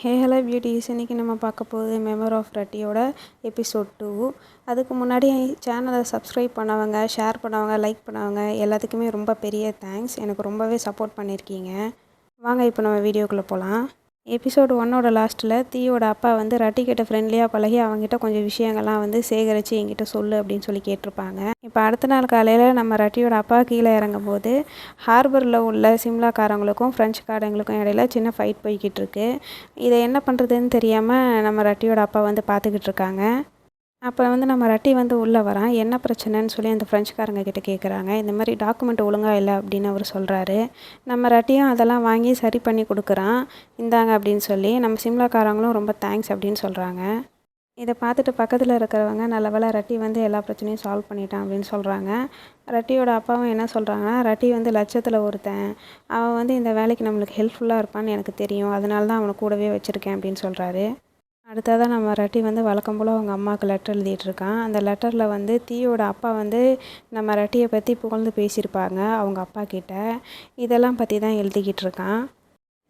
Hey hello beauties இன்றைக்கி நம்ம பார்க்க போகுது மெமர் ஆஃப் ரட்டியோட எபிசோட் டூ அதுக்கு முன்னாடி சேனலை சப்ஸ்கிரைப் பண்ணவங்க ஷேர் பண்ணவங்க லைக் பண்ணவங்க எல்லாத்துக்குமே ரொம்ப பெரிய தேங்க்ஸ் எனக்கு ரொம்பவே சப்போர்ட் பண்ணியிருக்கீங்க வாங்க இப்போ நம்ம வீடியோக்குள்ளே போகலாம் எபிசோடு ஒன்னோட லாஸ்ட்டில் தீயோட அப்பா வந்து ரட்டிக்கிட்ட ஃப்ரெண்ட்லியாக பழகி அவங்ககிட்ட கொஞ்சம் விஷயங்கள்லாம் வந்து சேகரித்து என்கிட்ட சொல்லு அப்படின்னு சொல்லி கேட்டிருப்பாங்க. இப்போ அடுத்த நாள் காலையில் நம்ம ரட்டியோட அப்பா கீழே இறங்கும் போது ஹார்பரில் உள்ள சிம்லாக்காரங்களுக்கும் ஃப்ரெஞ்சுக்காரங்களுக்கும் இடையில சின்ன ஃபைட் போய்கிட்டு இருக்கு. இதை என்ன பண்ணுறதுன்னு தெரியாமல் நம்ம ரட்டியோட அப்பா வந்து பார்த்துக்கிட்டு இருக்காங்க. அப்போ வந்து நம்ம ரட்டி வந்து உள்ளே வரான். என்ன பிரச்சனைன்னு சொல்லி அந்த ஃப்ரெஞ்சுக்காரங்க கிட்ட கேட்குறாங்க இந்த மாதிரி டாக்குமெண்ட் ஒழுங்காக இல்லை அப்படின்னு அவர் சொல்கிறாரு நம்ம ரட்டியும் அதெல்லாம் வாங்கி சரி பண்ணி கொடுக்குறான். இந்தாங்க அப்படின்னு சொல்லி நம்ம சிம்லாக்காரங்களும் ரொம்ப தேங்க்ஸ் அப்படின்னு சொல்கிறாங்க இதை பார்த்துட்டு பக்கத்தில் இருக்கிறவங்க நல்ல வேலை ரட்டி வந்து எல்லா பிரச்சனையும் சால்வ் பண்ணிட்டான் அப்படின்னு சொல்கிறாங்க ரட்டியோட அப்பாவும் என்ன சொல்கிறாங்கன்னா ரட்டி வந்து லட்சத்தில் ஒருத்தன். அவன் வந்து இந்த வேலைக்கு நம்மளுக்கு ஹெல்ப்ஃபுல்லாக இருப்பான்னு எனக்கு தெரியும். அதனால தான் அவனை கூடவே வச்சுருக்கேன் அப்படின்னு சொல்கிறாரு அடுத்ததாக நம்ம ரட்டி வந்து வழக்கம் போல் அவங்க அம்மாவுக்கு லெட்டர் எழுதிட்டுருக்கான். அந்த லெட்டரில் வந்து தீயோட அப்பா வந்து நம்ம ரட்டியை பற்றி புகழ்ந்து பேசியிருப்பாங்க அவங்க அப்பா கிட்ட. இதெல்லாம் பற்றி தான் எழுதிக்கிட்டு இருக்கான்.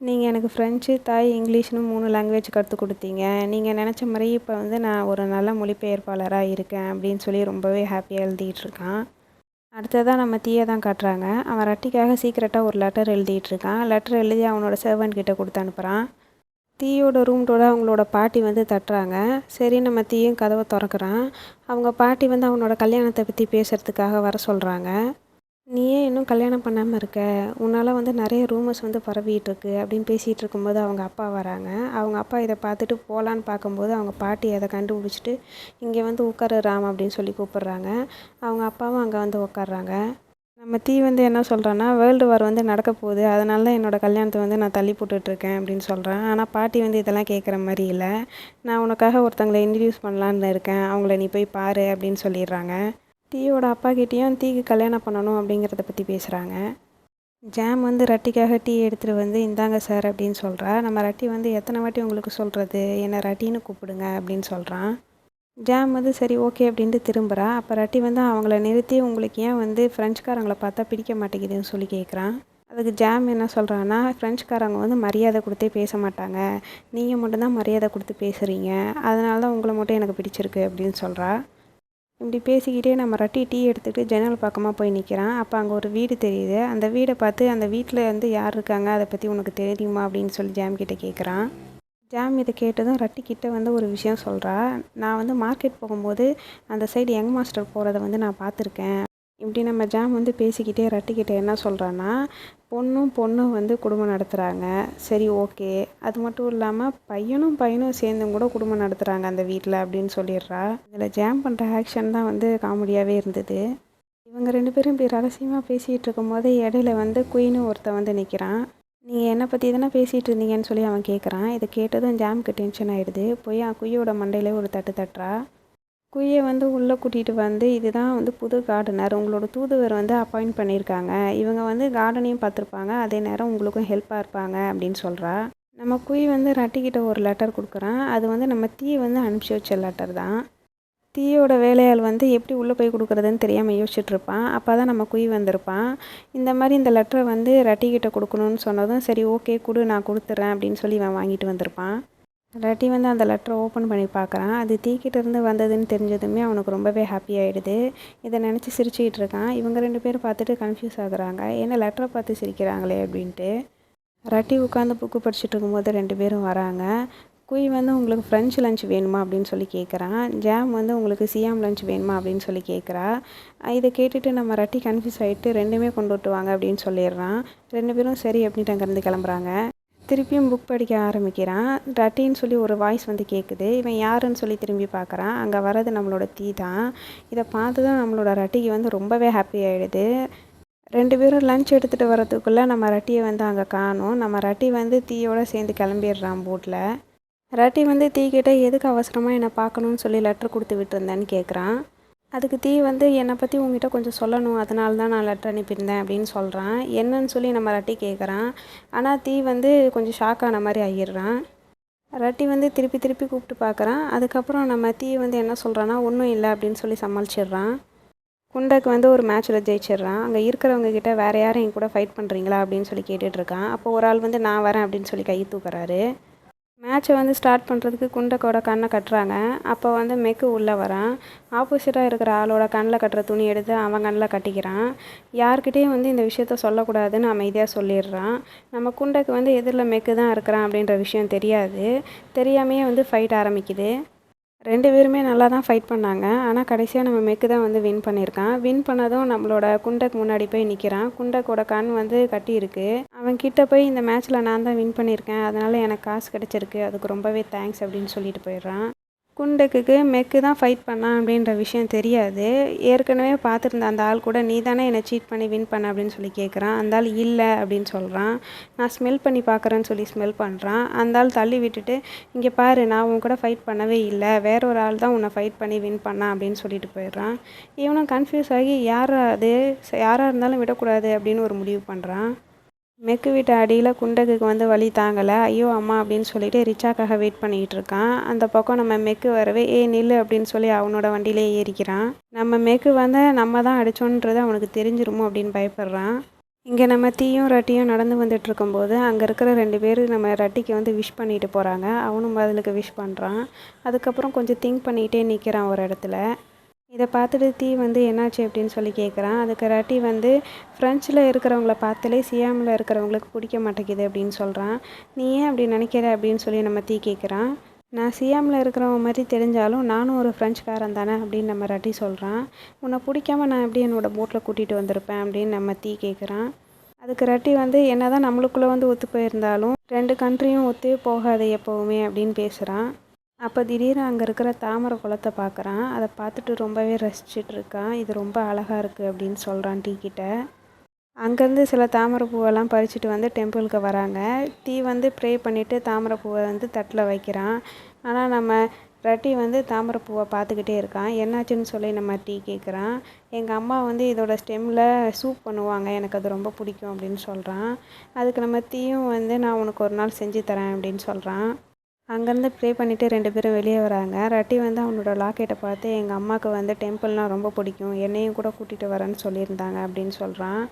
நீங்கள் எனக்கு ஃப்ரெஞ்சு தாய் இங்கிலீஷ்னு மூணு லாங்குவேஜ் கற்றுக் கொடுத்தீங்க. நீங்கள் நினச்ச மாதிரி இப்போ வந்து நான் ஒரு நல்ல மொழிபெயர்ப்பாளராக இருக்கேன் அப்படின்னு சொல்லி ரொம்பவே ஹாப்பியாக எழுதிட்டு இருக்கான். அடுத்ததாக நம்ம தீயை தான் காட்டுறாங்க. அவன் ரட்டிக்காக சீக்கிரட்டாக ஒரு லெட்டர் எழுதிட்டு இருக்கான். லெட்டர் எழுதி அவனோட சர்வன்ட் கிட்டே கொடுத்து அனுப்புகிறான் தீயோட ரூம்டோட அவங்களோட பாட்டி வந்து தட்டுறாங்க. சரி நம்ம தீயும் கதவை திறக்கிறான். அவங்க பாட்டி வந்து அவனோட கல்யாணத்தை பற்றி பேசுகிறதுக்காக வர சொல்கிறாங்க நீ ஏன் இன்னும் கல்யாணம் பண்ணாமல் இருக்க? உன்னால் வந்து நிறைய ரூமர்ஸ் வந்து பரவிட்டு இருக்கு அப்படின்னு பேசிகிட்டு இருக்கும்போது அவங்க அப்பா வராங்க. அவங்க அப்பா இதை பார்த்துட்டு போகலான்னு பார்க்கும்போது அவங்க பாட்டி அதை கண்டுபிடிச்சிட்டு இங்கே வந்து உட்காருறாம் அப்படின்னு சொல்லி கூப்பிட்றாங்க. அவங்க அப்பாவும் அங்கே வந்து உட்காடுறாங்க நம்ம தீ வந்து என்ன சொல்கிறேன்னா வேர்ல்டு வார் வந்து நடக்க போகுது. அதனால தான் என்னோடய கல்யாணத்தை வந்து நான் தள்ளி போட்டுட்ருக்கேன் அப்படின்னு சொல்கிறேன் ஆனால் பாட்டி வந்து இதெல்லாம் கேட்குற மாதிரி இல்லை. நான் உனக்காக ஒருத்தங்களை இன்ட்ரடியூஸ் பண்ணலான்னு இருக்கேன். அவங்கள நீ போய் பாரு அப்படின்னு சொல்லிடுறாங்க. தீயோட அப்பா கிட்டேயும் தீக்கு கல்யாணம் பண்ணணும் அப்படிங்கிறத பற்றி பேசுகிறாங்க ஜாம் வந்து ரட்டிக்காக டீ எடுத்துகிட்டு வந்து இந்தாங்க சார் அப்படின்னு சொல்கிறா நம்ம ரட்டி வந்து எத்தனை வாட்டி உங்களுக்கு சொல்கிறது என்னை ரட்டின்னு கூப்பிடுங்க அப்படின்னு சொல்கிறான் ஜாம் வந்து சரி ஓகே அப்படின்ட்டு திரும்புகிறா அப்போ ரட்டி வந்து அவங்கள நிறுத்தி உங்களுக்கு ஏன் வந்து ஃப்ரெஞ்சுக்காரங்களை பார்த்தா பிடிக்க மாட்டேங்குதுன்னு சொல்லி கேட்குறான் அதுக்கு ஜாம் என்ன சொல்கிறான்னா ஃப்ரெஞ்சுக்காரங்க வந்து மரியாதை கொடுத்தே பேச மாட்டாங்க. நீங்கள் மட்டும்தான் மரியாதை கொடுத்து பேசுகிறீங்க அதனால தான் உங்களை மட்டும் எனக்கு பிடிச்சிருக்கு அப்படின்னு சொல்கிறா இப்படி பேசிக்கிட்டே நம்ம ரட்டி டீ எடுத்துகிட்டு ஜன்னல் பக்கமாக போய் நிற்கிறான் அப்போ அங்கே ஒரு வீடு தெரியுது. அந்த வீடை பார்த்து அந்த வீட்டில் வந்து யார் இருக்காங்க அதை பற்றி உனக்கு தெரியுமா அப்படின்னு சொல்லி ஜாம் கிட்டே கேட்குறான் ஜாம் இதை கேட்டதும் ரட்டிக்கிட்ட வந்து ஒரு விஷயம் சொல்கிறா நான் வந்து மார்க்கெட் போகும்போது அந்த சைடு யங் மாஸ்டர் போகிறத வந்து நான் பார்த்துருக்கேன். இப்படி நம்ம ஜாம் வந்து பேசிக்கிட்டே ரட்டிக்கிட்ட என்ன சொல்கிறான்னா பொண்ணும் பொண்ணும் வந்து குடும்பம் நடத்துகிறாங்க சரி ஓகே அது மட்டும் இல்லாமல் பையனும் பையனும் சேர்ந்தும் கூட குடும்பம் நடத்துகிறாங்க அந்த வீட்டில் அப்படின்னு சொல்லிடுறா. இதில் ஜாம் பண்ணுற ஆக்ஷன் தான் வந்து காமெடியாகவே இருந்தது. இவங்க ரெண்டு பேரும் இப்படி ரகசியமாக பேசிகிட்டு இருக்கும்போது இடையில வந்து குயின்னு ஒருத்தன் வந்து நிற்கிறான் நீங்கள் என்னை பற்றி தானே பேசிகிட்டு இருந்தீங்கன்னு சொல்லி அவன் கேட்குறான் இதை கேட்டதும் ஜாமுக்கு டென்ஷன் ஆகிடுது போய் அவன் குய்யோட மண்டையில் ஒரு தட்டு தட்டுறா. குய்யை வந்து உள்ளே கூட்டிகிட்டு வந்து இதுதான் வந்து புது கார்டனர் உங்களோட தூதுவர் வந்து அப்பாயிண்ட் பண்ணியிருக்காங்க. இவங்க வந்து கார்டனையும் பார்த்துருப்பாங்க. அதே நேரம் உங்களுக்கும் ஹெல்ப்பாக இருப்பாங்க அப்படின்னு சொல்கிறா நம்ம குய் வந்து ரட்டிக்கிட்ட ஒரு லெட்டர் கொடுக்குறான். அது வந்து நம்ம தீ வந்து அனுப்பிச்சி வச்ச லெட்டர் தான். தீயோட வேலையாள் வந்து எப்படி உள்ளே போய் கொடுக்குறதுன்னு தெரியாமல் யோசிச்சுட்ருப்பான். அப்போ தான் நம்ம குய் வந்திருப்பான். இந்த மாதிரி இந்த லெட்டரை வந்து ரட்டிக்கிட்ட கொடுக்கணுன்னு சொன்னதும் சரி ஓகே கொடு நான் கொடுத்துட்றேன் அப்படின்னு சொல்லி இவன் வாங்கிட்டு வந்திருப்பான். ரட்டி வந்து அந்த லெட்டரை ஓப்பன் பண்ணி பார்க்குறான். அது தீக்கிட்டேருந்து வந்ததுன்னு தெரிஞ்சதுமே அவனுக்கு ரொம்பவே ஹாப்பி ஆகிடுது இதை நினச்சி சிரிச்சுக்கிட்டு இருக்கான். இவங்க ரெண்டு பேரும் பார்த்துட்டு கன்ஃபியூஸ் ஆகுறாங்க. ஏன்னா லெட்டரை பார்த்து சிரிக்கிறாங்களே அப்படின்ட்டு. ரட்டி உட்காந்து புக்கு படிச்சுட்டு இருக்கும்போது ரெண்டு பேரும் வராங்க. குய் வந்து உங்களுக்கு ஃப்ரெஞ்ச் லஞ்ச் வேணுமா அப்படின்னு சொல்லி கேட்குறான் ஜாம் வந்து உங்களுக்கு சியாம் லஞ்ச் வேணுமா அப்படின்னு சொல்லி கேட்குறா இதை கேட்டுட்டு நம்ம ரட்டி கன்ஃபியூஸ் ஆகிட்டு ரெண்டுமே கொண்டு விட்டுவாங்க அப்படின்னு சொல்லிடுறான் ரெண்டு பேரும் சரி அப்படின்ட்டு அங்கேருந்து கிளம்புறாங்க. திருப்பியும் புக் படிக்க ஆரம்பிக்கிறான் ரட்டின்னு சொல்லி ஒரு வாய்ஸ் வந்து கேட்குது இவன் யாருன்னு சொல்லி திரும்பி பார்க்குறான் அங்கே வர்றது நம்மளோட தீ தான். இதை பார்த்து தான் நம்மளோட ரட்டிக்கு வந்து ரொம்பவே ஹாப்பி ஆகிடுது ரெண்டு பேரும் லஞ்ச் எடுத்துகிட்டு வரதுக்குள்ளே நம்ம ரட்டியை வந்து அங்கே காணும். நம்ம ரட்டி வந்து தீயோடு சேர்ந்து கிளம்பிடுறான் போட்டில் ரட்டி வந்து தீ எதுக்கு அவசரமாக என்னை பார்க்கணுன்னு சொல்லி லெட்டர் கொடுத்து விட்டுருந்தேன்னு கேட்குறான் அதுக்கு தீ வந்து என்னை பற்றி உங்ககிட்ட கொஞ்சம் சொல்லணும். அதனால தான் நான் லெட்டர் அனுப்பியிருந்தேன் அப்படின்னு சொல்கிறான் என்னன்னு சொல்லி நம்ம ரட்டி கேட்குறான் ஆனால் தீ வந்து கொஞ்சம் ஷாக் ஆன மாதிரி ஆகிடுறான் ரட்டி வந்து திருப்பி திருப்பி கூப்பிட்டு பார்க்குறான் அதுக்கப்புறம் நம்ம தீ வந்து என்ன சொல்கிறான்னா ஒன்றும் இல்லை அப்படின்னு சொல்லி சமாளிச்சிடுறான். குண்டக்கு வந்து ஒரு மேட்ச்சில் ஜெயிச்சிடுறான். அங்கே இருக்கிறவங்க கிட்ட வேறு யாரும் என் கூட ஃபைட் பண்ணுறீங்களா அப்படின்னு சொல்லி கேட்டுட்ருக்கான் அப்போ ஒரு ஆள் வந்து நான் வரேன் அப்படின்னு சொல்லி கை தூக்குறாரு. மேட்ச்சை வந்து ஸ்டார்ட் பண்ணுறதுக்கு குண்டக்கோட கண்ணை கட்டுறாங்க. அப்போ வந்து மெக்கு உள்ளே வரான். ஆப்போசிட்டாக இருக்கிற ஆளோட கண்ணில் கட்டுற துணி எடுத்து அவன் கண்ணில் கட்டிக்கிறான். யார்கிட்டேயும் வந்து இந்த விஷயத்த சொல்லக்கூடாதுன்னு அமைதியாக சொல்லிடுறான். நம்ம குண்டைக்கு வந்து எதிரில் மெக்கு தான் இருக்கிறான் அப்படின்ற விஷயம் தெரியாது. தெரியாமையே வந்து ஃபைட் ஆரம்பிக்குது. ரெண்டு பேருமே நல்லா தான் ஃபைட் பண்ணாங்க. ஆனால் கடைசியாக நம்ம மெக்கு தான் வந்து வின் பண்ணியிருக்கான். வின் பண்ணதும் நம்மளோட குண்டக்கு முன்னாடி போய் நிற்கிறான் குண்டக்கோட கண் வந்து கட்டியிருக்கு அவன் கிட்ட போய் இந்த மேட்ச்சில் நான் தான் வின் பண்ணியிருக்கேன். அதனால் எனக்கு காசு கிடச்சிருக்கு. அதுக்கு ரொம்பவே தேங்க்ஸ் அப்படின்னு சொல்லிட்டு போயிடுறான். குண்டக்குக்கு மெக்கு தான் ஃபைட் பண்ணான் அப்படின்ற விஷயம் தெரியாது. ஏற்கனவே பார்த்துருந்த அந்த ஆள் கூட நீ தானே என்னை சீட் பண்ணி வின் பண்ண அப்படின்னு சொல்லி கேட்குறான் அந்த ஆள் இல்லை அப்படின்னு சொல்கிறான் நான் ஸ்மெல் பண்ணி பார்க்குறேன்னு சொல்லி ஸ்மெல் பண்ணுறான் அந்த ஆள் தள்ளி விட்டுட்டு இங்கே பாரு நான் உன் கூட ஃபைட் பண்ணவே இல்லை. வேற ஒரு ஆள் தான் உன்னை ஃபைட் பண்ணி வின் பண்ணான் அப்படின்னு சொல்லிட்டு போயிடுறான். இவனும் கன்ஃபியூஸ் ஆகி யார் அது? யாராக இருந்தாலும் விடக்கூடாது அப்படின்னு ஒரு முடிவு பண்ணுறான் மெக்கு வீட்டு அடியில் குண்டகுக்கு வந்து வழி தாங்கலை. ஐயோ அம்மா அப்படின்னு சொல்லிட்டு ரிச்சாக்காக வெயிட் பண்ணிகிட்டு இருக்கான். அந்த பக்கம் நம்ம மெக்கு வரவே ஏ நில்லு அப்படின்னு சொல்லி அவனோட வண்டியிலே ஏறிக்கிறான். நம்ம மெக்கு வந்து நம்ம தான் அடித்தோன்றது அவனுக்கு தெரிஞ்சிருமோ அப்படின்னு பயப்படுறான். இங்கே நம்ம தீயும் ரட்டியும் நடந்து வந்துட்டு இருக்கும்போது அங்கே இருக்கிற ரெண்டு பேர் நம்ம ரட்டிக்கு வந்து விஷ் பண்ணிட்டு போகிறாங்க அவனும் பதிலுக்கு விஷ் பண்ணுறான் அதுக்கப்புறம் கொஞ்சம் திங்க் பண்ணிகிட்டே நிற்கிறான் ஒரு இடத்துல. இதை பார்த்துட்டு தீ வந்து என்னாச்சு அப்படின்னு சொல்லி கேட்குறான். அதுக்கு ரட்டி வந்து ஃப்ரெஞ்சில் இருக்கிறவங்கள பார்த்தாலே சியாமில் இருக்கிறவங்களுக்கு பிடிக்க மாட்டேங்குது அப்படின்னு சொல்கிறான் நீ ஏன் அப்படி நினைக்கிற? அப்படின்னு சொல்லி நம்ம தீ கேட்குறான். நான் சியாமில் இருக்கிறவங்க மாதிரி தெரிஞ்சாலும் நானும் ஒரு ஃப்ரெஞ்ச்காரன் தானே அப்படின்னு நம்ம ரட்டி சொல்கிறான் உன்னை பிடிக்காம நான் எப்படி என்னோடய போட்டில் கூட்டிகிட்டு வந்திருப்பேன்? அப்படின்னு நம்ம தீ கேட்குறான். அதுக்கு ரட்டி வந்து என்ன தான் நம்மளுக்குள்ளே வந்து ஒத்து போயிருந்தாலும் ரெண்டு கண்ட்ரியும் ஒத்து போகாது எப்போவுமே அப்படின்னு பேசுகிறான் அப்போ திடீர்னு அங்கே இருக்கிற தாமரை குளத்தை பார்க்குறான் அதை பார்த்துட்டு ரொம்பவே ரசிச்சுட்டு இருக்கான். இது ரொம்ப அழகாக இருக்குது அப்படின்னு சொல்கிறான் டீ கிட்ட. அங்கேருந்து சில தாமரை பூவெல்லாம் பறிச்சுட்டு வந்து டெம்பிளுக்கு வராங்க. டீ வந்து ப்ரே பண்ணிவிட்டு தாமரை பூவை வந்து தட்டில் வைக்கிறான். ஆனால் நம்ம ரட்டி வந்து தாமரை பூவை பார்த்துக்கிட்டே இருக்கான். என்னாச்சுன்னு சொல்லி நம்ம டீ கேட்குறான் எங்கள் அம்மா வந்து இதோட ஸ்டெம்மில் சூப் பண்ணுவாங்க. எனக்கு அது ரொம்ப பிடிக்கும் அப்படின்னு சொல்கிறான் அதுக்கு நம்ம டீயும் வந்து நான் உனக்கு ஒரு நாள் செஞ்சு தரேன் அப்படின்னு சொல்கிறான் அங்கேருந்து ப்ரே பண்ணிவிட்டு ரெண்டு பேரும் வெளியே வராங்க. ரட்டி வந்து அவனோட லாக்கெட்டை பார்த்து எங்கள் அம்மாவுக்கு வந்து டெம்பிள்னால் ரொம்ப பிடிக்கும். என்னையும் கூட கூட்டிகிட்டு வரேன்னு சொல்லியிருந்தாங்க அப்படின்னு சொல்கிறான்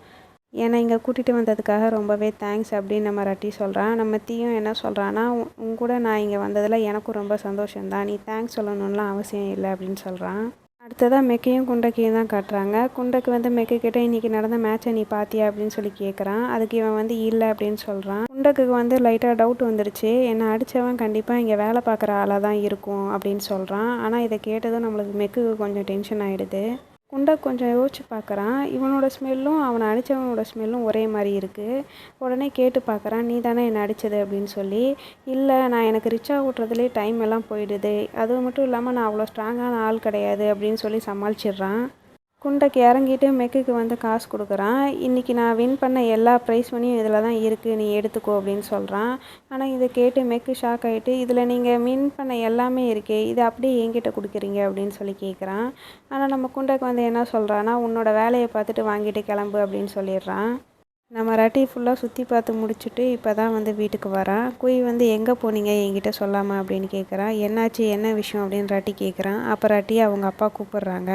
ஏன்னா இங்கே கூட்டிகிட்டு வந்ததுக்காக ரொம்பவே தேங்க்ஸ் அப்படின்னு நம்ம ரட்டி சொல்கிறான் நம்ம தீயும் என்ன சொல்கிறான்னா உன் கூட நான் இங்கே வந்ததில் எனக்கும் ரொம்ப சந்தோஷம்தான். நீ தேங்க்ஸ் சொல்லணும்லாம் அவசியம் இல்லை அப்படின்னு சொல்கிறான் அடுத்ததாக மெக்கையும் குண்டக்கையும் தான் காட்டுறாங்க. குண்டக்கு வந்து மெக்கு இன்னைக்கு இன்றைக்கி நடந்த மேட்சை நீ பார்த்தியா அப்படின்னு சொல்லி கேட்குறான் அதுக்கு இவன் வந்து இல்லை அப்படின்னு சொல்கிறான் குண்டக்கு வந்து லைட்டாக டவுட் வந்துருச்சு. என்னை அடித்தவன் கண்டிப்பாக இங்கே வேலை பார்க்குற ஆளாக தான் இருக்கும் அப்படின்னு சொல்கிறான் ஆனால் இதை கேட்டதும் நம்மளுக்கு மெக்குக்கு கொஞ்சம் டென்ஷன் ஆகிடுது குண்டா கொஞ்சம் யோசிச்சு பார்க்குறான். இவனோட ஸ்மெல்லும் அவனை அடித்தவனோட ஸ்மெல்லும் ஒரே மாதிரி இருக்குது உடனே கேட்டு பார்க்குறான் நீ தானே என்னை அடித்தது அப்படின்னு சொல்லி இல்லை நான் எனக்கு ரிச்சாக ஓட்டுறதுலேயே டைம் எல்லாம் போயிடுது. அது மட்டும் இல்லாமல் நான் அவ்வளோ ஸ்ட்ராங்கான ஆள் கிடையாது. அப்படின்னு சொல்லி சமாளிச்சிடுறான். குண்டைக்கு இறங்கிட்டு மெக்குக்கு வந்து காசு கொடுக்குறான். இன்றைக்கி நான் வின் பண்ண எல்லா ப்ரைஸ் மணியும் இதில் தான் இருக்குது நீ எடுத்துக்கோ அப்படின்னு சொல்கிறான் ஆனால் இதை கேட்டு மெக்கு ஷாக் ஆகிட்டு இதில் நீங்கள் வின் பண்ண எல்லாமே இருக்கே இது அப்படியே என்கிட்ட கொடுக்குறீங்க அப்படின்னு சொல்லி கேட்குறான் ஆனால் நம்ம குண்டைக்கு வந்து என்ன சொல்கிறான்னா உன்னோட வேலையை பார்த்துட்டு வாங்கிட்டு கிளம்பு அப்படின்னு சொல்லிடுறான். நம்ம ரட்டி ஃபுல்லாக சுற்றி பார்த்து முடிச்சுட்டு இப்போ தான் வந்து வீட்டுக்கு வரான் குய் வந்து எங்கே போனீங்க? என்கிட்ட சொல்லாமல் அப்படின்னு கேட்குறான் என்னாச்சு? என்ன விஷயம்? அப்படின்னு ரட்டி கேட்குறான் அப்போ ரட்டி அவங்க அப்பா கூப்பிட்றாங்க.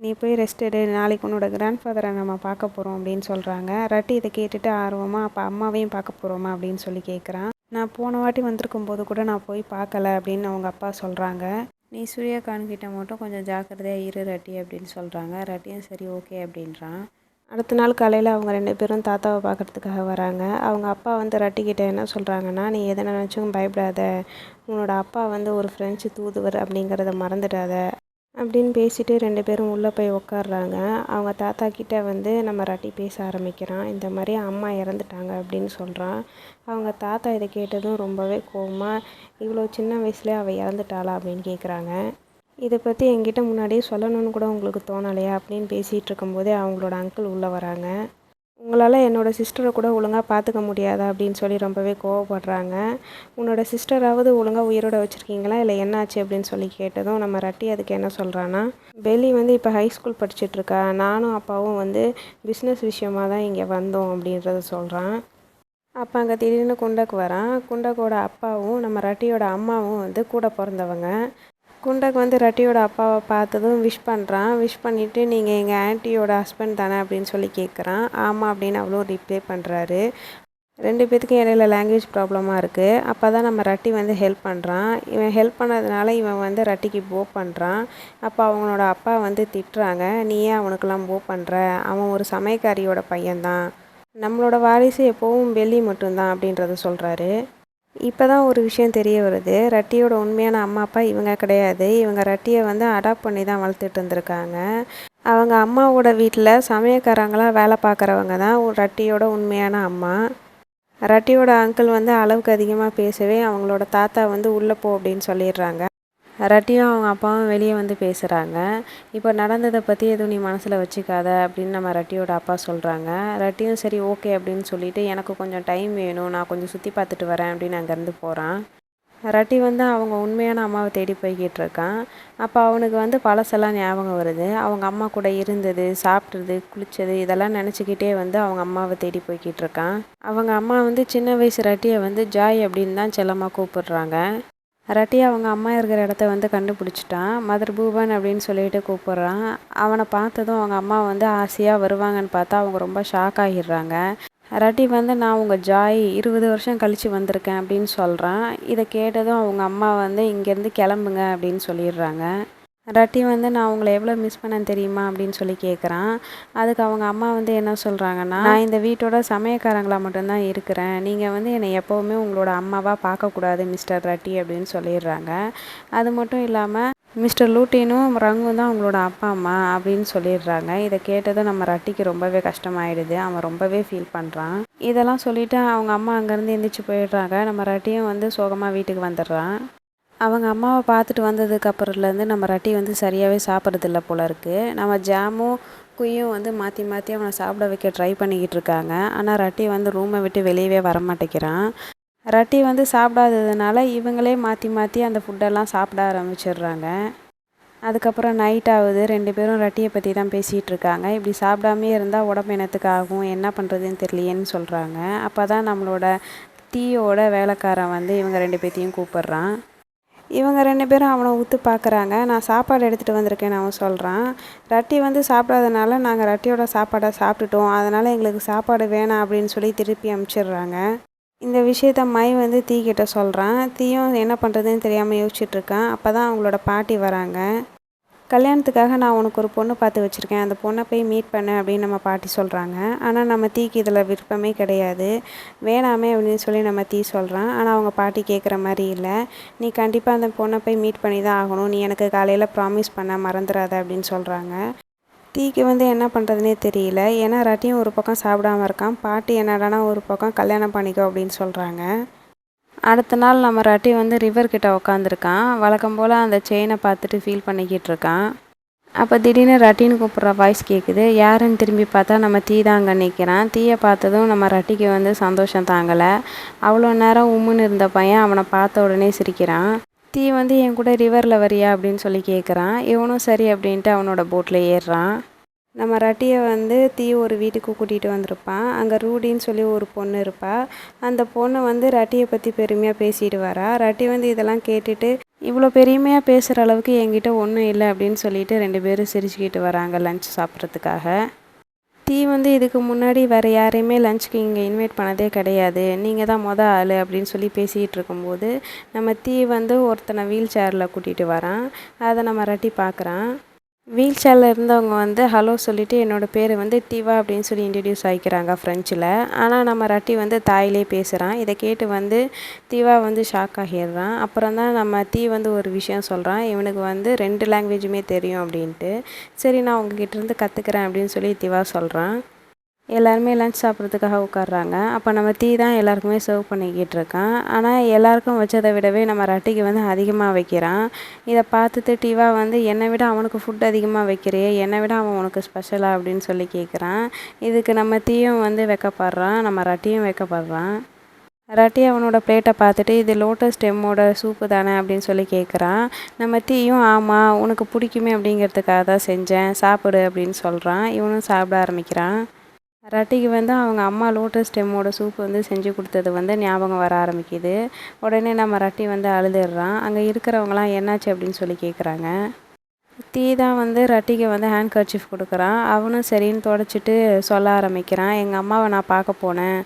நீ போய் ரெஸ்ட் எடு நாளைக்கு உன்னோட கிராண்ட் ஃபாதரை நம்ம பார்க்க போகிறோம் அப்படின்னு சொல்கிறாங்க ரட்டி இதை கேட்டுட்டு ஆர்வமாக அப்போ அம்மாவையும் பார்க்க போகிறோமா அப்படின்னு சொல்லி கேட்குறான் நான் போன வாட்டி வந்திருக்கும் போது கூட நான் போய் பார்க்கல அப்படின்னு அவங்க அப்பா சொல்கிறாங்க நீ சூர்யாகான் கிட்ட மட்டும் கொஞ்சம் ஜாக்கிரதையாக இரு ரட்டி அப்படின்னு சொல்கிறாங்க ரட்டியும் சரி ஓகே அப்படின்றான். அடுத்த நாள் காலையில் அவங்க ரெண்டு பேரும் தாத்தாவை பார்க்குறதுக்காக வராங்க. அவங்க அப்பா வந்து ரட்டிக்கிட்ட என்ன சொல்கிறாங்கன்னா நீ எதை நினச்சும் பயப்படாத. உன்னோட அப்பா வந்து ஒரு ஃப்ரெஞ்சு தூதுவர் அப்படிங்கிறத மறந்துடாத. அப்படின்னு பேசிட்டு ரெண்டு பேரும் உள்ளே போய் உட்காடுறாங்க அவங்க தாத்தா கிட்ட வந்து நம்ம ரட்டி பேச ஆரம்பிக்கிறான். இந்த மாதிரி அம்மா இறந்துட்டாங்க அப்படின்னு சொல்கிறான் அவங்க தாத்தா இதை கேட்டதும் ரொம்பவே கோபமாக இவ்வளோ சின்ன வயசுலேயே அவள் இறந்துட்டாளா? அப்படின்னு கேட்குறாங்க இதை பற்றி என்கிட்ட முன்னாடியே சொல்லணும்னு கூட உங்களுக்கு தோணலையா? அப்படின்னு பேசிகிட்டு இருக்கும்போதே அவங்களோட அங்கிள் உள்ளே வராங்க. உங்களால் என்னோடய சிஸ்டரை கூட ஒழுங்காக பார்த்துக்க முடியாதா அப்படின்னு சொல்லி ரொம்பவே கோவப்படுறாங்க. உன்னோட சிஸ்டராவது ஒழுங்காக உயிரோட வச்சுருக்கீங்களா? இல்லை என்னாச்சு அப்படின்னு சொல்லி கேட்டதும் நம்ம ரட்டி அதுக்கு என்ன சொல்கிறான்னா பெல்லி வந்து இப்போ ஹை ஸ்கூல் படிச்சுட்ருக்கா நானும் அப்பாவும் வந்து பிஸ்னஸ் விஷயமாக தான் இங்கே வந்தோம் அப்படின்றத சொல்கிறான் அப்போ அங்கே திடீர்னு குண்டக்கு வரான். குண்டக்கோட அப்பாவும் நம்ம ரட்டியோட அம்மாவும் வந்து கூட பிறந்தவங்க. குண்டக் வந்து ரட்டியோட அப்பாவை பார்த்ததும் விஷ் பண்ணுறான் விஷ் பண்ணிவிட்டு நீங்கள் எங்கள் ஆன்ட்டியோட ஹஸ்பண்ட் தானே அப்படின்னு சொல்லி கேட்குறான் ஆமாம் அப்படின்னு அவ்வளோ ரிப்ளை பண்ணுறாரு ரெண்டு பேத்துக்கும் இடையில லாங்குவேஜ் ப்ராப்ளமாக இருக்குது அப்போ தான் நம்ம ரட்டி வந்து ஹெல்ப் பண்ணுறான் இவன் ஹெல்ப் பண்ணதுனால இவன் வந்து ரட்டிக்கு போ பண்ணுறான் அப்போ அவங்களோட அப்பா வந்து திட்டுறாங்க. நீ ஏன் அவனுக்கெல்லாம் போ பண்ணுற அவன் ஒரு சமயக்காரியோட பையன்தான். நம்மளோட வாரிசு எப்போவும் வெள்ளி மட்டும்தான் அப்படின்றத சொல்கிறாரு இப்போ தான் ஒரு விஷயம் தெரிய வருது. ரட்டியோட உண்மையான அம்மா அப்பா இவங்க கிடையாது. இவங்க ரட்டியை வந்து அடாப்ட் பண்ணி தான் வளர்த்துட்டு இருந்திருக்காங்க. அவங்க அம்மாவோட வீட்டில் சமயக்காரங்களாக வேலை பார்க்குறவங்க தான் ரட்டியோட உண்மையான அம்மா. ரட்டியோட அங்கிள் வந்து அளவுக்கு அதிகமாக பேசவே அவங்களோட தாத்தா வந்து உள்ளே போ அப்படின்னு சொல்லிடுறாங்க. ரட்டியும் அவங்க அப்பாவும் வெளியே வந்து பேசுகிறாங்க இப்போ நடந்ததை பற்றி எதுவும் நீ மனசில் வச்சுக்காத அப்படின்னு நம்ம ரட்டியோட அப்பா சொல்கிறாங்க ரட்டியும் சரி ஓகே அப்படின்னு சொல்லிவிட்டு எனக்கு கொஞ்சம் டைம் வேணும். நான் கொஞ்சம் சுற்றி பார்த்துட்டு வரேன் அப்படின்னு அங்கேருந்து போகிறான் ரட்டி வந்து அவங்க உண்மையான அம்மாவை தேடி போய்கிட்டு இருக்கான். அப்போ அவனுக்கு வந்து பழசெல்லாம் ஞாபகம் வருது. அவங்க அம்மா கூட இருந்தது சாப்பிட்றது குளித்தது இதெல்லாம் நினச்சிக்கிட்டே வந்து அவங்க அம்மாவை தேடி போய்கிட்டு இருக்கான். அவங்க அம்மா வந்து சின்ன வயசு ரட்டியை வந்து ஜாய் அப்படின்னு தான் செல்லமாக கூப்பிடுறாங்க. ரட்டி அவங்க அம்மா இருக்கிற இடத்த வந்து கண்டுபிடிச்சிட்டான். மதர் பூபன் அப்படின்னு சொல்லிட்டு கூப்பிட்றான். அவனை பார்த்ததும் அவங்க அம்மா வந்து ஆசையாக வருவாங்கன்னு பார்த்தா அவங்க ரொம்ப ஷாக் ஆகிடுறாங்க. ரட்டி வந்து நான் உங்கள் ஜாய் இருபது வருஷம் கழித்து வந்திருக்கேன் அப்படின்னு சொல்கிறான் இதை கேட்டதும் அவங்க அம்மா வந்து இங்கேருந்து கிளம்புங்க அப்படின்னு சொல்லிடுறாங்க. ரட்டி வந்து நான் உங்களை எவ்வளோ மிஸ் பண்ணேன் தெரியுமா? அப்படின்னு சொல்லி கேட்குறான் அதுக்கு அவங்க அம்மா வந்து என்ன சொல்கிறாங்கன்னா நான் இந்த வீட்டோட சமயக்காரங்களாக மட்டும்தான் இருக்கிறேன். நீங்கள் வந்து என்னை எப்போவுமே உங்களோட அம்மாவாக பார்க்கக்கூடாது மிஸ்டர் ரட்டி அப்படின்னு சொல்லிடுறாங்க. அது மட்டும் இல்லாமல் மிஸ்டர் லூட்டினும் ரங்கும் தான் அவங்களோட அப்பா அம்மா அப்படின்னு சொல்லிடுறாங்க. இதை கேட்டதும் நம்ம ரட்டிக்கு ரொம்பவே கஷ்டமாயிடுது. அவன் ரொம்பவே ஃபீல் பண்ணுறான் இதெல்லாம் சொல்லிவிட்டு அவங்க அம்மா அங்கேருந்து எந்திரிச்சு போயிடுறாங்க. நம்ம ரட்டியும் வந்து சோகமாக வீட்டுக்கு வந்துடுறான். அவங்க அம்மாவை பார்த்துட்டு வந்ததுக்கப்புறம்லேருந்து நம்ம ரட்டி வந்து சரியாகவே சாப்பிட்றதில்ல போல இருக்குது நம்ம ஜாமும் குயும் வந்து மாற்றி மாற்றி அவனை சாப்பிட வைக்க ட்ரை பண்ணிக்கிட்டு இருக்காங்க. ஆனால் ரட்டி வந்து ரூமை விட்டு வெளியவே வர மாட்டேங்கிறான். ரட்டி வந்து சாப்பிடாததுனால இவங்களே மாற்றி மாற்றி அந்த ஃபுட்டெல்லாம் சாப்பிட ஆரம்பிச்சிடுறாங்க. அதுக்கப்புறம் நைட் ஆகுது. ரெண்டு பேரும் ரட்டியை பற்றி தான் பேசிகிட்டு இருக்காங்க. இப்படி சாப்பிடாமே இருந்தால் உடம்பு என்னத்துக்கு ஆகும்? என்ன பண்ணுறதுன்னு தெரியலையேன்னு சொல்கிறாங்க அப்போ தான் நம்மளோட டீயோட வேலைக்காரன் வந்து இவங்க ரெண்டு பேர்த்தையும் கூப்பிட்றான். இவங்க ரெண்டு பேரும் அவனை ஊற்று பார்க்குறாங்க நான் சாப்பாடு எடுத்துகிட்டு வந்திருக்கேன்னு அவன் சொல்கிறான் ரட்டி வந்து சாப்பிடாதனால நாங்கள் ரட்டியோட சாப்பாடை சாப்பிட்டுட்டோம். அதனால் எங்களுக்கு சாப்பாடு வேணாம் அப்படின்னு சொல்லி திருப்பி அமுச்சிடுறாங்க. இந்த விஷயத்த மை வந்து தீ கிட்ட சொல்கிறான் தீயும் என்ன பண்ணுறதுன்னு தெரியாமல் யோசிச்சுட்ருக்கான் அப்போ தான் அவங்களோட பாட்டி வராங்க. கல்யாணத்துக்காக நான் உனக்கு ஒரு பொண்ணு பார்த்து வச்சுருக்கேன். அந்த பொண்ணை போய் மீட் பண்ணு அப்படின்னு நம்ம பாட்டி சொல்கிறாங்க ஆனால் நம்ம தீக்கு இதில் விருப்பமே கிடையாது. வேணாமே அப்படின்னு சொல்லி நம்ம தீ சொல்கிறான் ஆனால் அவங்க பாட்டி கேட்குற மாதிரி இல்லை. நீ கண்டிப்பாக அந்த பொண்ணை போய் மீட் பண்ணி தான் ஆகணும். நீ எனக்கு காலையில் ப்ராமிஸ் பண்ண மறந்துடாத அப்படின்னு சொல்கிறாங்க தீக்கு வந்து என்ன பண்ணுறதுனே தெரியல. ஏன்னா ரட்டியும் ஒரு பக்கம் சாப்பிடாம இருக்கான். பாட்டி என்னடானா ஒரு பக்கம் கல்யாணம் பண்ணிக்கோ அப்படின்னு சொல்கிறாங்க அடுத்த நாள் நம்ம ரட்டி வந்து ரிவர் கிட்ட உக்காந்துருக்கான். வழக்கம் போல் அந்த செயினை பார்த்துட்டு ஃபீல் பண்ணிக்கிட்டு இருக்கான். அப்போ திடீர்னு ரட்டின்னு கூப்பிட்ற வாய்ஸ் கேட்குது யாருன்னு திரும்பி பார்த்தா நம்ம தீ தாங்க நிற்கிறான் தீயை பார்த்ததும் நம்ம ரட்டிக்கு வந்து சந்தோஷம் தாங்கலை. அவ்வளோ நேரம் உம்முன்னு இருந்த பையன் அவனை பார்த்த உடனே சிரிக்கிறான். தீ வந்து என் கூட ரிவரில் வரியா? அப்படின்னு சொல்லி கேட்குறான் இவனும் சரி அப்படின்ட்டு அவனோட போட்டில் ஏறுறான். நம்ம ரட்டியை வந்து தீ ஒரு வீட்டுக்கு கூட்டிகிட்டு வந்திருப்பான். அங்கே ரூடின்னு சொல்லி ஒரு பொண்ணு இருப்பாள் அந்த பொண்ணு வந்து ரட்டியை பற்றி பெருமையாக பேசிட்டு வரா. ரட்டி வந்து இதெல்லாம் கேட்டுட்டு இவ்வளோ பெருமையாக பேசுகிற அளவுக்கு என்கிட்ட ஒன்றும் இல்லை அப்படின்னு சொல்லிட்டு ரெண்டு பேரும் சிரிச்சுக்கிட்டு வராங்க லஞ்ச் சாப்பிட்றதுக்காக. தீ வந்து இதுக்கு முன்னாடி வேறு யாரையுமே லஞ்சுக்கு இங்கே இன்வைட் பண்ணதே கிடையாது. நீங்கள் தான் மொதல் ஆள் அப்படின்னு சொல்லி பேசிகிட்டு இருக்கும்போது நம்ம தீ வந்து ஒருத்தனை வீல் சேரில் கூட்டிகிட்டு வரான். அதை நம்ம ரட்டி பார்க்குறான் வீல் சேரில் இருந்தவங்க வந்து ஹலோ சொல்லிவிட்டு என்னோடய பேர் வந்து திவா அப்படின்னு சொல்லி இன்ட்ரடியூஸ் ஆகிக்கிறாங்க ஃப்ரெஞ்சில் ஆனால் நம்ம ரட்டி வந்து தாயிலே பேசுகிறான் இதை கேட்டு வந்து திவா வந்து ஷாக் ஆகிடுறான். அப்புறம் தான் நம்ம தீ வந்து ஒரு விஷயம் சொல்கிறான் இவனுக்கு வந்து ரெண்டு லாங்குவேஜுமே தெரியும் அப்படின்ட்டு. சரி நான் உங்ககிட்ட இருந்து கற்றுக்குறேன் அப்படின்னு சொல்லி திவா சொல்கிறான் எல்லாருமே லன்ச் சாப்பிட்றதுக்காக உட்காடுறாங்க அப்போ நம்ம டீ தான் எல்லாருக்குமே சர்வ் பண்ணிக்கிட்டு இருக்கான். ஆனால் எல்லாருக்கும் வச்சதை விடவே நம்ம ரட்டிக்கு வந்து அதிகமாக வைக்கிறான். இதை பார்த்துட்டு டீவா வந்து என்னை விட அவனுக்கு ஃபுட் அதிகமாக வைக்கிறியே? என்னை விட அவன் உனக்கு ஸ்பெஷலாக அப்படின்னு சொல்லி கேட்குறான் இதுக்கு நம்ம தீயும் வந்து வைக்கப்படுறான். நம்ம ரட்டியும் வைக்கப்படுறான். ரட்டி அவனோட பிளேட்டை பார்த்துட்டு இது லோட்டஸ் ஸ்டெம்மோட சூப்பு தானே? அப்படின்னு சொல்லி கேட்குறான் நம்ம தீயும் ஆமாம் உனக்கு பிடிக்குமே அப்படிங்கிறதுக்காக தான் செஞ்சேன். சாப்பிடு அப்படின்னு சொல்கிறான் இவனும் சாப்பிட ஆரம்பிக்கிறான். ரட்டிக்கு வந்து அவங்க அம்மா லோட்டஸ் ஸ்டெம்மோட சூப் வந்து செஞ்சு கொடுத்தது வந்து ஞாபகம் வர ஆரம்பிக்குது. உடனே நம்ம ரட்டி வந்து அழுதுடுறான். அங்கே இருக்கிறவங்களாம் என்னாச்சு அப்படின்னு சொல்லி கேட்குறாங்க தீ தான் வந்து ரட்டிக்கு வந்து ஹேண்ட் கர்ச்சீஃப் கொடுக்குறான். அவனும் சரின்னு தொடச்சிட்டு சொல்ல ஆரம்பிக்கிறான். எங்கள் அம்மாவை நான் பார்க்க போனேன்.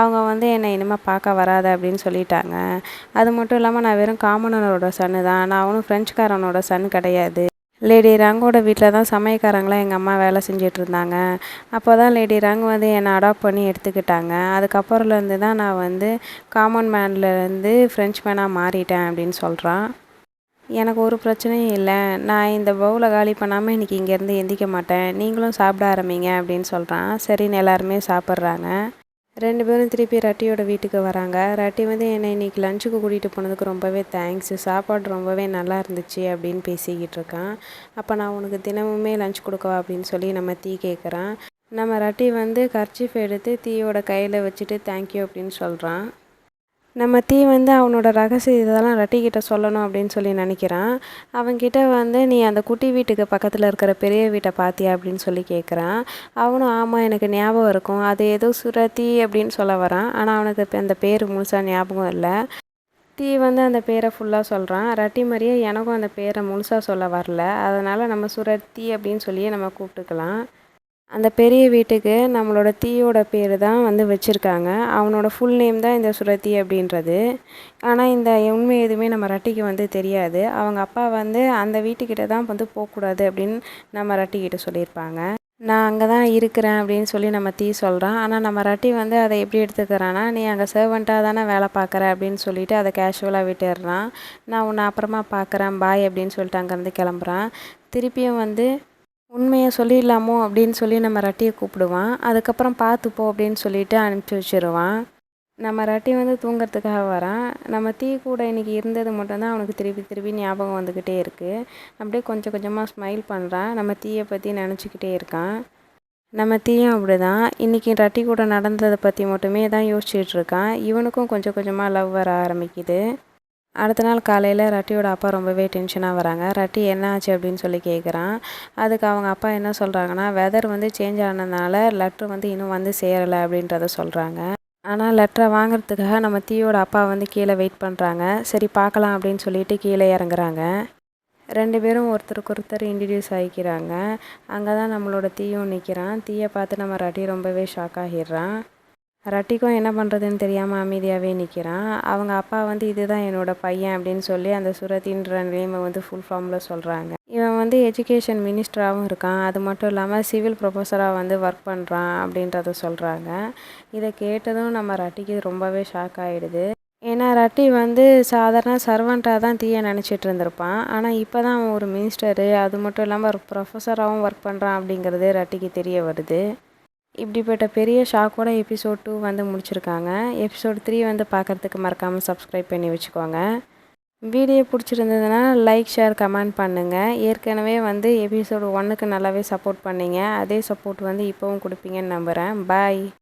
அவங்க வந்து என்னை இனிமேல் பார்க்க வராத அப்படின்னு சொல்லிட்டாங்க. அது மட்டும் இல்லாமல் நான் வெறும் காமனரோட சன்னு தான். நான் அவனும் ஃப்ரெஞ்சுக்காரனோட சன் கிடையாது. லேடி ரங்கோட வீட்டில் தான் சமையக்காரங்களாம் எங்கள் அம்மா வேலை செஞ்சுட்டு இருந்தாங்க அப்போ தான் லேடி ரங் வந்து என்னை அடாப்ட் பண்ணி எடுத்துக்கிட்டாங்க. அதுக்கப்புறம்லேருந்து தான் நான் வந்து காமன் மேன்லேருந்து ஃப்ரெஞ்ச் மேனாக மாறிட்டேன் அப்படின்னு சொல்கிறான் எனக்கு ஒரு பிரச்சனையும் இல்லை. நான் இந்த பவுலை காலி பண்ணாமல் இன்றைக்கி இங்கேருந்து எந்திக்க மாட்டேன். நீங்களும் சாப்பிட ஆரம்பிங்க அப்படின்னு சொல்கிறான் சரின்னு எல்லாருமே சாப்பிட்றாங்க. ரெண்டு பேரும் திருப்பி ரட்டியோட வீட்டுக்கு வராங்க. ரட்டி வந்து என்னை இன்றைக்கி லஞ்சுக்கு கூட்டிகிட்டு போனதுக்கு ரொம்பவே தேங்க்ஸ் சாப்பாடு ரொம்பவே நல்லா இருந்துச்சு அப்படின்னு பேசிக்கிட்டு இருக்கான். அப்போ நான் உனக்கு தினமுமே லஞ்ச் கொடுக்கவா அப்படின்னு சொல்லி நம்ம தீ கேட்குறான் நம்ம ரட்டி வந்து கர்ச்சீஃப் எடுத்து தீயோட கையில் வச்சுட்டு தேங்க்யூ அப்படின்னு சொல்கிறான் நம்ம தீ வந்து அவனோட ரகசிய இதெல்லாம் ரட்டிக்கிட்ட சொல்லணும் அப்படின்னு சொல்லி நினைக்கிறான். அவன்கிட்ட வந்து நீ அந்த குட்டி வீட்டுக்கு பக்கத்தில் இருக்கிற பெரிய வீட்டை பார்த்தியா அப்படின்னு சொல்லி கேட்குறான் அவனும் ஆமாம் எனக்கு ஞாபகம் இருக்கும். அது ஏதோ சுரத்தி அப்படின்னு சொல்ல வரான். ஆனால் அவனுக்கு இப்போ அந்த பேர் முழுசாக ஞாபகம் இல்லை. தீ வந்து அந்த பேரை ஃபுல்லாக சொல்கிறான் ரட்டி மாதிரியே எனக்கும் அந்த பேரை முழுசாக சொல்ல வரல. அதனால் நம்ம சுரத்தி அப்படின்னு சொல்லியே நம்ம கூப்பிட்டுக்கலாம். அந்த பெரிய வீட்டுக்கு நம்மளோட தீயோட பேர் தான் வந்து வச்சுருக்காங்க. அவனோட ஃபுல் நேம் தான் இந்த சுரத்தி அப்படின்றது. ஆனால் இந்த உண்மை எதுவுமே நம்ம ரட்டிக்கு வந்து தெரியாது. அவங்க அப்பா வந்து அந்த வீட்டுக்கிட்ட தான் வந்து போகக்கூடாது அப்படின்னு நம்ம ரட்டிக்கிட்ட சொல்லியிருப்பாங்க. நான் அங்கே தான் இருக்கிறேன் அப்படின்னு சொல்லி நம்ம தீ சொல்கிறான் ஆனால் நம்ம ரட்டி வந்து அதை எப்படி எடுத்துக்கிறான்னா நீ அங்கே சர்வெண்ட்டாக தானே வேலை பார்க்குற அப்படின்னு சொல்லிட்டு அதை கேஷுவலாக விட்டுடுறான். நான் உன்னை அப்புறமா பார்க்குறேன். பாய் அப்படின்னு சொல்லிட்டு அங்கேருந்து கிளம்புறான். திருப்பியும் வந்து உண்மையை சொல்லிடலாமோ அப்படின்னு சொல்லி நம்ம ரட்டியை கூப்பிடுவான். அதுக்கப்புறம் பார்த்துப்போ அப்படின்னு சொல்லிட்டு அனுப்பிச்சி வச்சுருவான். நம்ம ரட்டி வந்து தூங்குறதுக்காக வரான். நம்ம தீ கூட இன்றைக்கி இருந்தது மட்டும்தான் அவனுக்கு திருப்பி திருப்பி ஞாபகம் வந்துக்கிட்டே இருக்குது அப்படியே கொஞ்சம் கொஞ்சமாக ஸ்மைல் பண்ணுறான் நம்ம தீயை பற்றி நினச்சிக்கிட்டே இருக்கான். நம்ம தீயும் அப்படி தான் இன்றைக்கி ரட்டி கூட நடந்ததை பற்றி மட்டுமே தான் யோசிச்சுட்ருக்கான் இவனுக்கும் கொஞ்சம் கொஞ்சமாக லவ் வர ஆரம்பிக்குது. அடுத்த நாள் காலையில் ரட்டியோட அப்பா ரொம்பவே டென்ஷனாக வராங்க. ரட்டி என்ன ஆச்சு? அப்படின்னு சொல்லி கேட்குறான் அதுக்கு அவங்க அப்பா என்ன சொல்கிறாங்கன்னா வெதர் வந்து சேஞ்ச் ஆனதுனால லெட்ரு வந்து இன்னும் வந்து சேரலை அப்படின்றத சொல்கிறாங்க ஆனால் லெட்டரை வாங்குறதுக்காக நம்ம தீயோட அப்பா வந்து கீழே வெயிட் பண்ணுறாங்க சரி பார்க்கலாம் அப்படின்னு சொல்லிட்டு கீழே இறங்குறாங்க. ரெண்டு பேரும் ஒருத்தருக்கு ஒருத்தர் இன்ட்ரடியூஸ் ஆகிக்கிறாங்க அங்கே தான் நம்மளோட தீயும் நிற்கிறான் தீயை பார்த்து நம்ம ரட்டி ரொம்பவே ஷாக் ஆகிடுறான். ரட்டிக்கும் என்ன பண்ணுறதுன்னு தெரியாமல் அமைதியாகவே நிற்கிறான் அவங்க அப்பா வந்து இதுதான் என்னோடய பையன் அப்படின்னு சொல்லி அந்த சுரத்தின்ற நேமை வந்து ஃபுல் ஃபார்மில் சொல்கிறாங்க இவன் வந்து எஜுகேஷன் மினிஸ்டராகவும் இருக்கான். அது மட்டும் இல்லாமல் சிவில் ப்ரொஃபஸராக வந்து ஒர்க் பண்ணுறான் அப்படின்றத சொல்கிறாங்க இதை கேட்டதும் நம்ம ரட்டிக்கு ரொம்பவே ஷாக் ஆகிடுது ஏன்னா ரட்டி வந்து சாதாரண சர்வெண்ட்டாக தான் தீய நினச்சிட்டு இருந்திருப்பான். ஆனால் இப்போ தான் அவன் ஒரு மினிஸ்டரு அது மட்டும் இல்லாமல் ஒரு ப்ரொஃபஸராகவும் ஒர்க் பண்ணுறான் அப்படிங்கிறது ரட்டிக்கு தெரிய வருது. இப்படிப்பட்ட பெரிய ஷாக்கோட எபிசோட் டூ வந்து முடிச்சிருக்காங்க. எபிசோட் த்ரீ வந்து பார்க்குறதுக்கு மறக்காமல் சப்ஸ்கிரைப் பண்ணி வச்சுக்கோங்க. வீடியோ பிடிச்சிருந்ததுன்னா லைக் ஷேர் கமெண்ட் பண்ணுங்கள் ஏற்கனவே வந்து எபிசோடு ஒன்றுக்கு நல்லாவே சப்போர்ட் பண்ணீங்க. அதே சப்போர்ட் வந்து இப்போவும் கொடுப்பீங்கன்னு நம்புகிறேன் பாய்